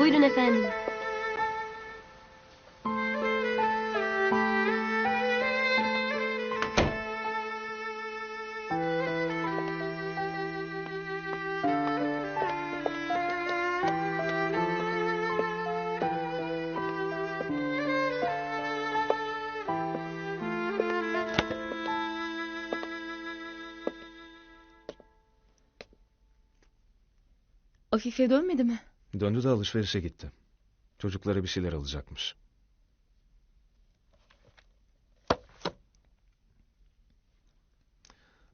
Buyurun efendim. Afife dönmedi mi? Döndü de alışverişe gitti. Çocuklara bir şeyler alacakmış.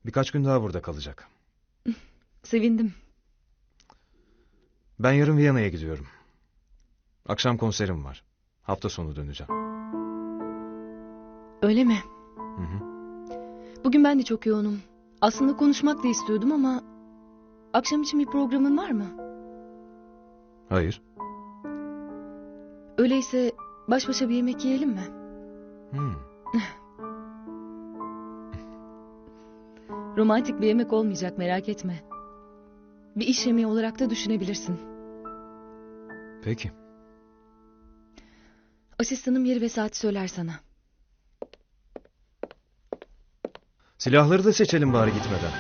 Birkaç gün daha burada kalacak. Sevindim. Ben yarın Viyana'ya gidiyorum. Akşam konserim var. Hafta sonu döneceğim. Öyle mi? Hı hı. Bugün ben de çok yoğunum. Aslında konuşmak da istiyordum ama... Akşam için bir programın var mı? Hayır. Öyleyse baş başa bir yemek yiyelim mi? Hmm. Romantik bir yemek olmayacak merak etme. Bir iş yemeği olarak da düşünebilirsin. Peki. Asistanım yeri ve saati söyler sana. Silahları da seçelim bari gitmeden.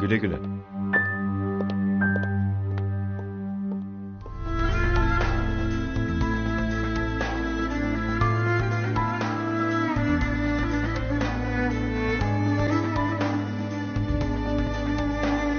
Güle güle.